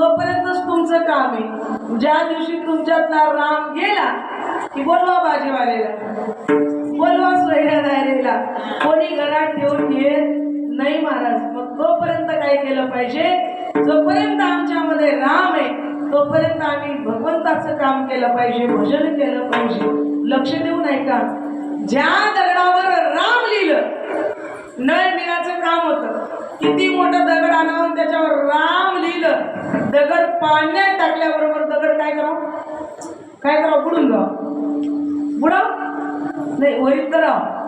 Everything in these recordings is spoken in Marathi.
तोपर्यंतच तुमचं काम आहे ज्या दिवशी तुमच्यातला राम गेला की बोलवा बाजीवालेला बोलवा सोयऱ्या कोणी घरात ठेवून घेत नाही महाराज मग तोपर्यंत काय केलं पाहिजे? जोपर्यंत आमच्यामध्ये राम आहे तोपर्यंत आम्ही भगवंताचं काम केलं पाहिजे भजन केलं पाहिजे. लक्ष देऊ नाही का ज्या दगडावर राम लिहिलं नळ निघाचं काम होतं. किती मोठं दगड आणावून त्याच्यावर राम लिहिलं. दगड पाण्यात टाकल्याबरोबर दगड काय करावं? काय करावं? बुडून जावं. बुडाव नाही वरीत करावं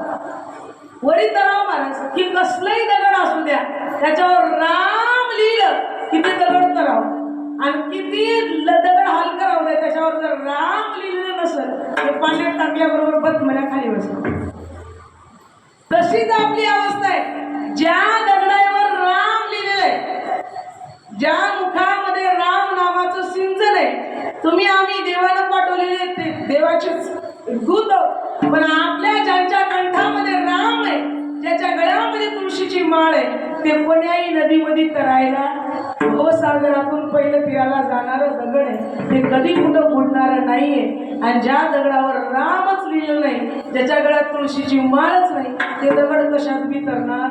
वरीत करावं महाराज की कसलंही दगड असू द्या त्याच्यावर राम लिहिलं किती दगड करावं? आणि किती ल- दगड हाल करावं द्या त्याच्यावर जर राम लिहिलेलं नसेल ते पाण्यात टाकल्याबरोबर बत मला खाली बसलं तशीच आपली अवस्था आहे. ज्या दगडावर राम लिहिलेलं आहे ज्या मुखामध्ये राम नामाचं सिंचन आहे. तुम्ही आम्ही देवाला पाठवलेले ते देवाचेच दूत पण आपल्या ज्यांच्या कंठामध्ये राम आहे ज्याच्या गळ्यामध्ये तुळशीची माळ आहे ते कोण्याही नदीमध्ये तरायला. हो गोसागरातून पहिलं तिराला जाणारं दगड आहे. ते कधी कुठं बुडणारं नाहीये. आणि ज्या दगडावर रामच लिहिलं नाही ज्याच्या गळ्यात तुळशीची माळच नाही ते दगड कशात बी तरणार?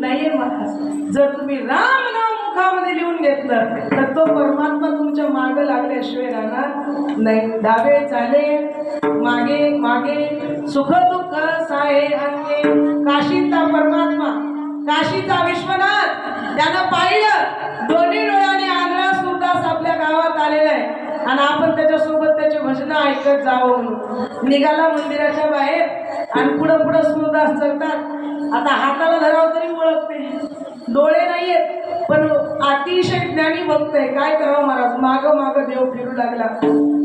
नाहीये महाराज. जर तुम्ही राम नाम मुखामध्ये लिहून घेतलं तर तो परमात्मा तुमच्या मागे लागल्याशिवाय राहणार नाही. डावे चाले मागे मागे. सुख दुःख साहे अंगे काशीचा परमात्मा काशीचा विश्वनाथ त्यानं पाहिलं. दोन्ही डोळ्याने आंध्रा सुरदास आपल्या गावात आलेला आहे. आणि आपण त्याच्यासोबत त्याचे भजन ऐकत जावं निघाला मंदिराच्या बाहेर आणि पुढं पुढं सुरदास चलतात आता हाताला धरावं तरी ओळखते डोळे नाही आहेत पण अतिशय ज्ञानी भक्त आहे. काय करावं महाराज? माग माग देव फिरू लागला.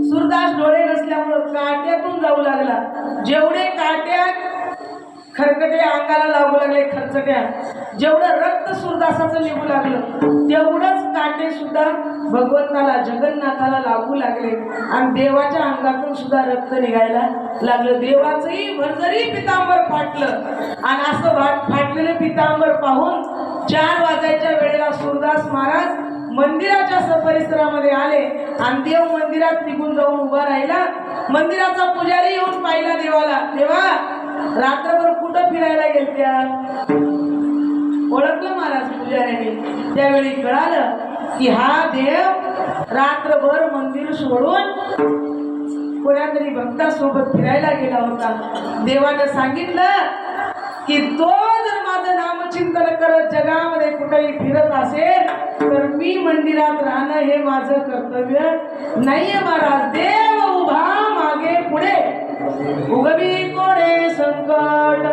सुरदास डोळे नसल्यामुळं काट्यातून जाऊ लागला. जेवढे काट्यात खरकटे अंगाला लागू लागले खरचट्या. जेवढं रक्त सुरदासाचं निघू लागलं तेवढंच काटे सुद्धा भगवंताला जगन्नाथाला लागू लागले. आणि देवाच्या अंगातून सुद्धा रक्त निघायला लागलं. देवाचंही भरजरी पितांबर फाटलं आणि असं भाट फाटलेलं पितांबर पाहून चार वाजायच्या वेळेला सुरदास महाराज मंदिराच्या स- परिसरामध्ये आले. आणि देव मंदिरात निघून जाऊन उभा राहिला. मंदिराचा पुजारी येऊन पाहिला देवाला. देवा रात्रभर कुठं फिरायला गेल्या ओळखलं महाराज पुजाऱ्याने. त्यावेळी कळालं की हा देव रात्रभर मंदिर सोडून कोणातरी भक्तासोबत फिरायला गेला होता. देवानं सांगितलं की तो जर माझं नामचिंतन करत जगामध्ये कुठेही फिरत असेल तर मी मंदिरात राहणं हे माझं कर्तव्य नाहीये महाराज. देव उभा मागे पुढे. उगवी कोणे संकट?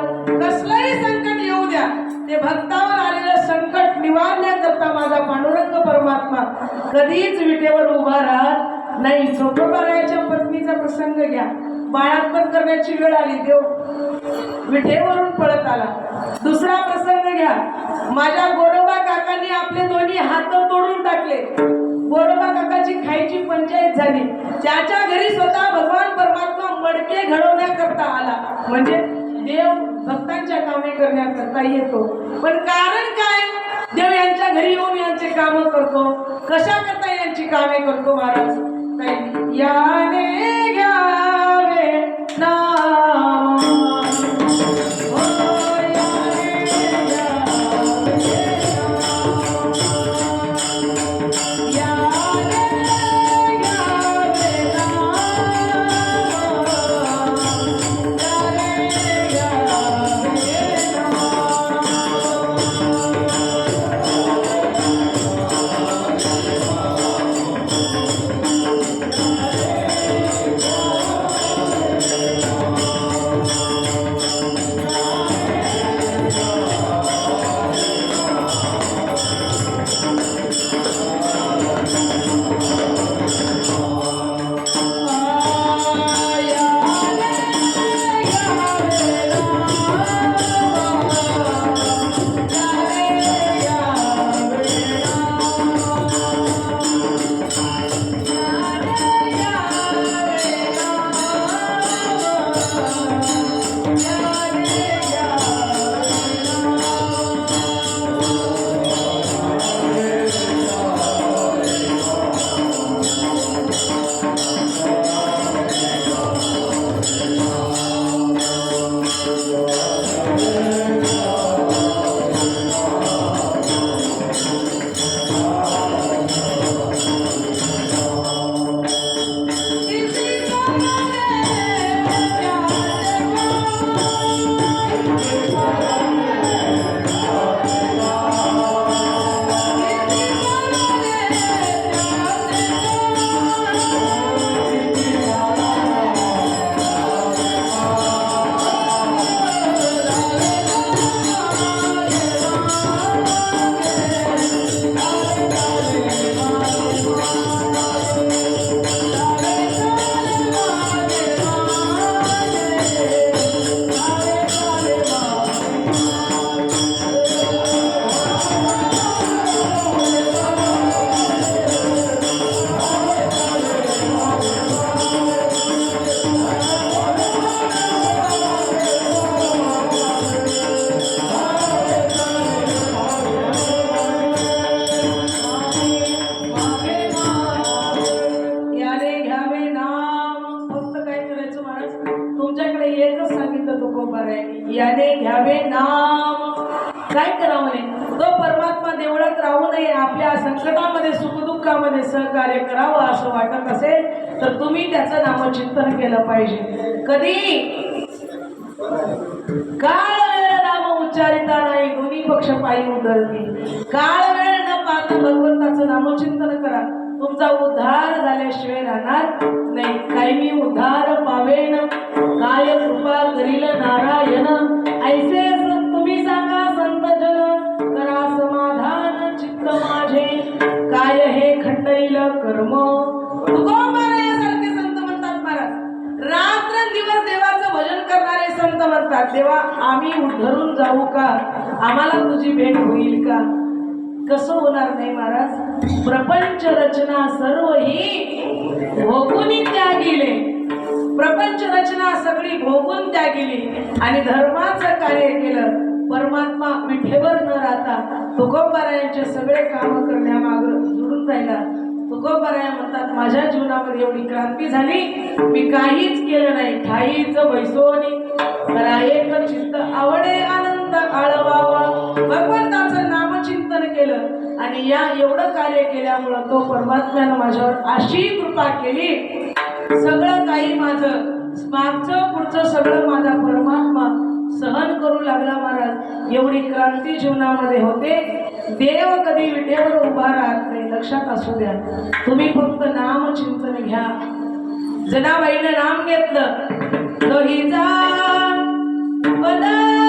कसलंही संकट येऊ द्या. ते भक्तावर आलेलं संकट निवारण्याकरता माझा पांडुरंग परमात्मा कधीच विटेवर उभा राहत नाही. चोखोबाराच्या पत्नीचा प्रसंग घ्या. बाळात्मक करण्याची वेळ आली. देव विठेवरून पळत आला. दुसरा प्रसंग घ्या. माझ्या गोरोबा काकांनी आपले दोन्ही हात तोडून टाकले. गोरोबा काकाची खायची पंचायत झाली. त्याच्या घरी स्वतः भगवान परमात्मा मडके घडवण्याकरता आला. म्हणजे देव भक्तांच्या कामे करण्याकरता येतो. पण कारण काय? देव यांच्या घरी येऊन यांचे काम करतो. कशा करता यांची कामे करतो? महाराज ताई, याने घ्यावे ना तुम्ही त्याचं नामचिंतन केलं पाहिजे. कधी काळ वेळ नाम उच्चारिता नाही दोन्ही पक्ष पायी उतरते काळ वेळ न पाहता भगवंताचं नामचिंतन करा. तुमचा उद्धार झाल्याशिवाय राहणार नाही. काही मी उद्धार पावेन. काय कृपा करील नारायण. ऐसे तुम्ही सांगा संत जन. करा समाधान चित्त माझे. काय हे खंडईल कर्म? संत म्हणतात देवा आम्ही उद्धरून जाऊ का? आम्हाला तुझी भेट होईल का? कसं होणार नाही महाराज? प्रपंच रचना सर्व ही भोगून त्यागिले. प्रपंच रचना सगळी भोगून त्या गेली आणि धर्माचं कार्य केलं परमात्मा विठेवर न राहता तुकोबारायांचे सगळे काम करण्यामागं जुडून राहिला. तुकोबाराया म्हणतात माझ्या जीवनामध्ये एवढी क्रांती झाली मी काहीच केलं नाही. ठाईच बैसोनी आणि एक चित्त आवडे आनंद आळवावा. भगवंताचं नामचिंतन केलं आणि या एवढं कार्य केल्यामुळं तो परमात्म्यानं माझ्यावर अशी कृपा केली. सगळं काही माझं मागचं पुढचं सगळं माझा परमात्मा सहन करू लागला महाराज. एवढी क्रांती जीवनामध्ये होते. देव कधी विटेवर उभा राहत नाही लक्षात असू द्या. तुम्ही फक्त नाम चिंतन घ्या. जनाबाईनं नाम घेतलं लोहीचा पदराला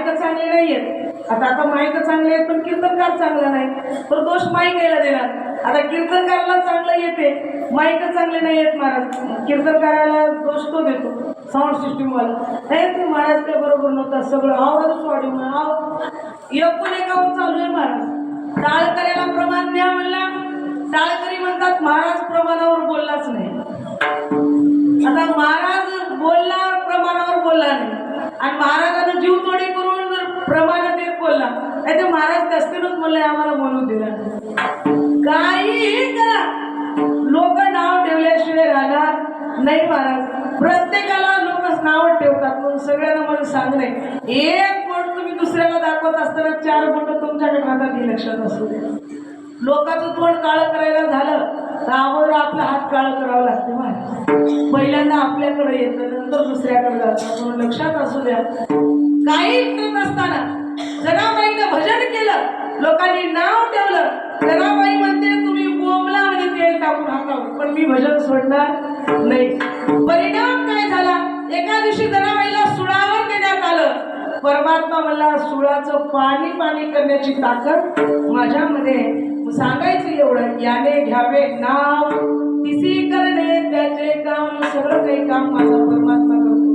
माईक चांगले नाही आहेत आता आता माईक चांगले आहेत पण कीर्तनकार चांगला नाही. तर दोष माईक यायला देणार. आता कीर्तनकाराला चांगलं येते माईक चांगले नाही आहेत महाराज. कीर्तनकाराला दोष तो देतो साऊंड सिस्टीमवाला हे ते महाराज काय बरोबर नव्हता सगळं आवाजच वाढवून आव एकूण एकावर चालू आहे महाराज. टाळकऱ्याला प्रमाण द्या म्हणला. टाळकरी म्हणतात महाराज प्रमाणावर बोललाच नाही. आता महाराज बोलला प्रमाणावर बोलला नाही. आणि महाराजांना जीव तोडे करून जर प्रमाण देत बोलला नाही तर महाराज दस्तीनच म्हणले आम्हाला बोलू दिला काही करा लोक नाव ठेवल्याशिवाय राहणार नाही महाराज. प्रत्येकाला लोक नाव ठेवतात म्हणून सगळ्यांना मला सांगणे एक बोट तुम्ही दुसऱ्याला दाखवत असताना चार बोट तुमच्याकडे राहतात हे लक्षात असू द्या. लोकांचं तोंड काळं करायला झालं अगोदर आपला हात काळं करावा लागते मला पहिल्यांदा आपल्याकडे येतं नंतर दुसऱ्याकडे जातं. म्हणून लक्षात असू द्या. काही करत जनाबाईनं भजन केलं लोकांनी नाव ठेवलं. जनाबाई म्हणते तुम्ही बोंबला आणि तेल टाकून हाकावं पण मी भजन सोडणार नाही. परिणाम काय झाला? एका दिवशी जनाबाईला सुळावर देण्यात आलं. परमात्मा मला सुळाचं पाणी पाणी करण्याची ताकद माझ्यामध्ये सांगायचं एवढं याने घ्यावे नाव. तिसी करणे त्याचे काम सगळं काही काम माझा परमात्मा करतो.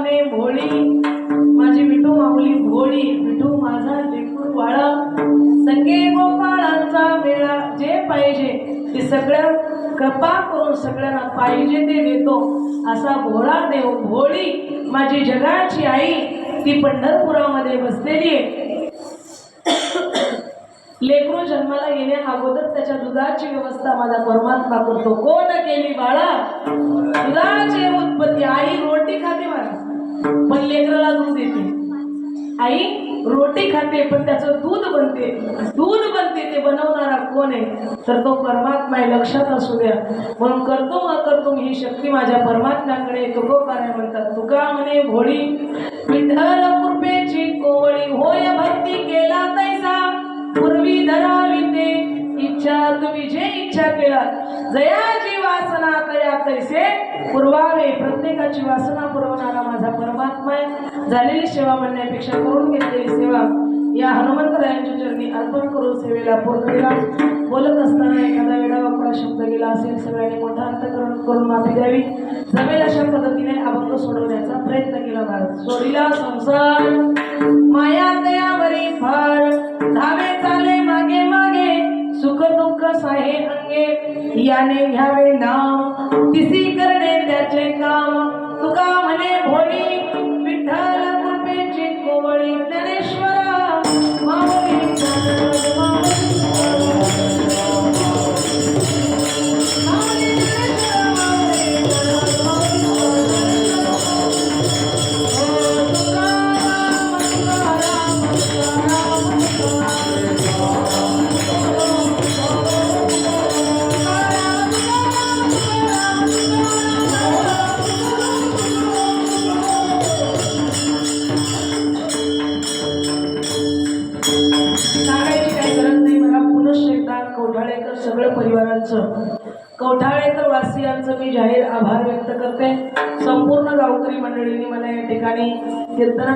म्हणे भोळी. माझी विठू माऊली भोळी. विठू माझा लेकू वाळा संगे गोपाळांचा मेळा जे पाहिजे ते सगळ्या कृपा करून सगळ्यांना पाहिजे ते देतो. असा भोळा देव भोळी माझी जगाची आई ती पंढरपुरामध्ये बसलेली आहे. लेकरू जन्माला येण्या अगोदर त्याच्या दुधाची व्यवस्था माझा परमात्मा करतो. कोण केली बाळा? दुधाची उत्पत्ती. आई रोटी खाते मला पण लेकराला दूध देते. आई रोटी खाते पण त्याचं दूध बनते. दूध बनते ते बनवणारा कोण आहे? तर तो परमात्मा आहे लक्षात असू द्या. म्हणून करतो मग करतो ही शक्ती माझ्या परमात्म्याकडे तुको काय म्हणतात? तुका म्हणे भोळी. विठ्ठल कृपेची कोवळी. होय भक्ती केला तैसा. जे इच्छा केला जयाची वासना तया तैसे पुरवावे. प्रत्येकाची वासना पुरवणारा माझा परमात्मा आहे. झालेली सेवा म्हणण्यापेक्षा करून घेतलेली सेवा या हनुमंतरायांच्या चरणी अर्पण करून सेवेला पूर्ण दिला. बोलत असताना एखादा वेळा वापरा शब्द गेला असेल सगळ्यांनी मोठा अंतकरण करून माफी द्यावी. जमेल अशा पद्धतीने अभंग सोडवण्याचा प्रयत्न केला भारत. सोडिला संसार माया दयावरी फार. धावे चाले मागे सुख दुःख साहे अंगे याने घ्यावे नाम. तिसी करणे त्याचे काम. तुका म्हणे भोळी विठ्ठल कृपेची कोवळी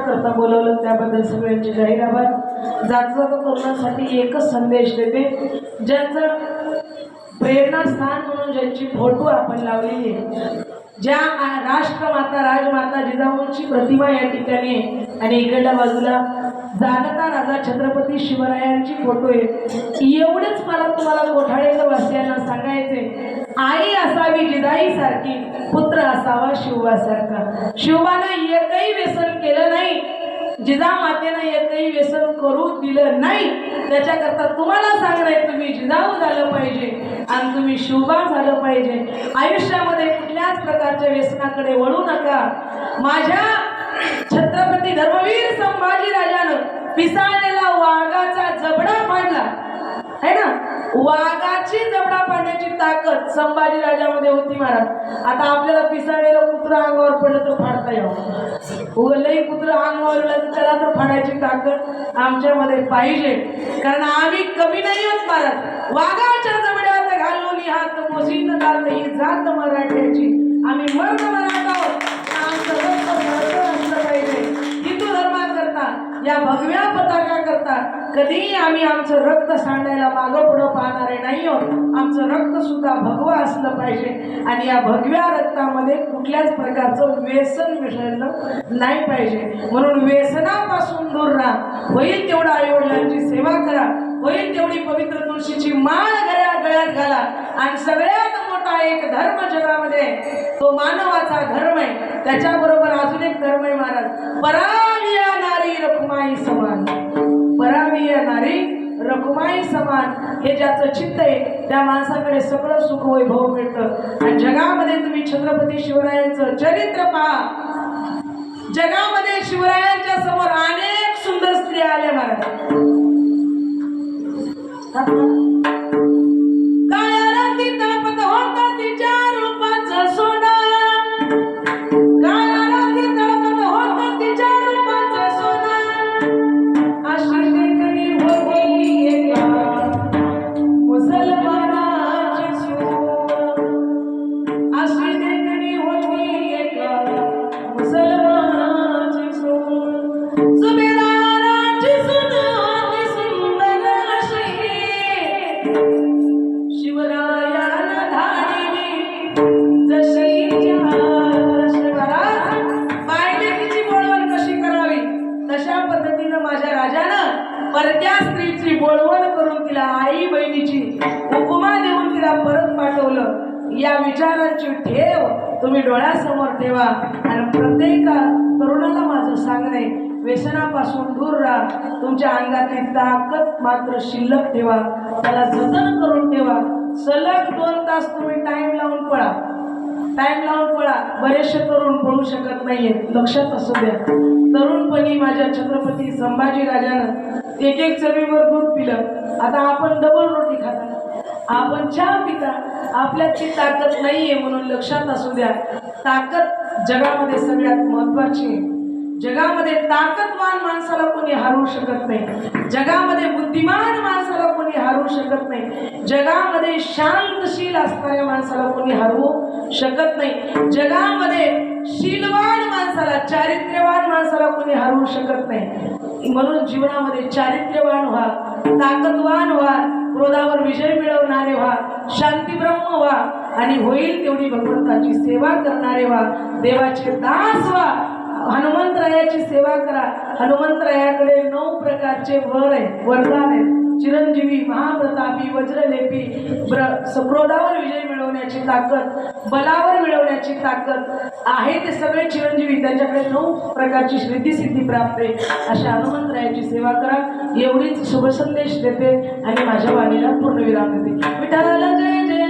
करता बोलवलं त्याबद्दल सगळ्यांचे जाहीर आभार. जात तरुणासाठी एकच संदेश देते ज्यांचं प्रेरणास्थान म्हणून ज्यांची फोटो आपण लावलेली आहे ज्या राष्ट्रमाता राजमाता जिजाऊंची प्रतिमा या ठिकाणी आहे. आणि इकडल्या बाजूला जाणता राजा छत्रपती शिवरायांची फोटो आहे. एवढंच मला तुम्हाला कोठाळेकर वासियांना सांगायचे आई असावी जिदाई सारखी पुत्र असावा शिवबासारखा. शिवबानं एकही व्यसन केलं नाही. जिजामातेनं एकही व्यसन करू दिलं नाही. त्याच्याकरता तुम्हाला सांगणार तुम्ही जिजाऊ झालं पाहिजे आणि तुम्ही शिवबा झालं पाहिजे. आयुष्यामध्ये कुठल्याच प्रकारच्या व्यसनाकडे वळू नका. माझ्या छत्रपती धर्मवीर संभाजी राजानं पिसाळलेला वाघाचा जबडा पाडला. है ना? वाघाची जबडा पाडण्याची ताकद संभाजी राजामध्ये होती महाराज. आता आपल्याला पिसाळलेलं कुत्र अंगावर पडलं तर फाडता यावं. उगलही कुत्र अंगावर त्याला तर फाडायची ताकद आमच्यामध्ये पाहिजे. कारण आम्ही कमी नाही होत महाराज. वाघाच्या जबड्यात घालून हात मोसीन घालणं ही जात मराठ्याची. आम्ही मर्द मराठा धर्माकरता या भगव्या पताका करता कधीही आम्ही आमचं रक्त सांडायला मागं पुढं पाहणारे नाही आहोत. आमचं रक्त सुद्धा भगवं असलं पाहिजे. आणि या भगव्या रक्तामध्ये कुठल्याच प्रकारचं व्यसन मिसळलं नाही पाहिजे. म्हणून व्यसनापासून दूर राहा. होईल तेवढा आईवडिलांची सेवा करा. होईल तेवढी पवित्र तुळशीची माळ गळ्या गळ्यात घाला. आणि सगळ्यात करता एक धर्म जगामध्ये. तो मानवाचा धर्म आहे. त्याच्याबरोबर अजून एक धर्म आहे महाराज. पराविया नारी रखुमाई समान. पराविया नारी रखुमाई समान. हे ज्याचं चित्त आहे त्या माणसाकडे सगळं सुख वैभव मिळतं. आणि जगामध्ये तुम्ही छत्रपती शिवरायांचं चरित्र पहा. जगामध्ये शिवरायांच्या समोर अनेक सुंदर स्त्रिया आल्या महाराज. तर त्या स्त्रीची बोलवण करून तिला आई बहिणीची उपमा देऊन तिला परत पाठवलं. या विचारांची ठेव तुम्ही डोळ्यासमोर ठेवा. आणि प्रत्येक तरुणाला माझं सांगणे व्यसनापासून दूर राहा. तुमच्या अंगातली ताकद मात्र शिल्लक ठेवा. त्याला जतन करून ठेवा. सलग दोन तास तुम्ही टाईम लावून पळा. टाईम लावून पळा. बरेचसे तरुण पळू शकत नाहीये लक्षात असू द्या. तरुणपणी माझ्या छत्रपती संभाजीराजानं एक एक चवीवर दूध पिलं आता आपण डबल रोटी खाता आपण चहा पिता आपल्यात ती ताकद नाहीये म्हणून लक्षात असू द्या. ताकद जगामध्ये सगळ्यात महत्वाची आहे. जगामध्ये ताकदवान माणसाला कोणी हरवू शकत नाही. जगामध्ये बुद्धिमान माणसाला कोणी हरवू शकत नाही. जगामध्ये शांतशील असणाऱ्या माणसाला कोणी हरवू शकत नाही. जगामध्ये शीलवान माणसाला चारित्र्यवान माणसाला कोणी हरवू शकत नाही. म्हणून जीवनामध्ये चारित्र्यवान व्हा ताकदवान व्हा क्रोधावर विजय मिळवणारे व्हा शांतीब्रह्म व्हा आणि होईल तेवढी भगवंताची सेवा करणारे व्हा. देवाचे दास व्हा. हनुमंतरायाची सेवा करा. हनुमंतरायाकडे नऊ प्रकारचे वर आहे वरदान आहेत. चिरंजीवी महाप्रतापी वज्रलेपी ब्र समृद्धावर विजय मिळवण्याची ताकद बलावर मिळवण्याची ताकद आहे ते सगळे चिरंजीवी. त्यांच्याकडे नऊ प्रकारची श्रीतीसिद्धी प्राप्त आहे. अशा हनुमंतरायाची सेवा करा. एवढीच शुभ संदेश देते आणि माझ्या वाणीला पूर्णविराम देते. विठाला जय जय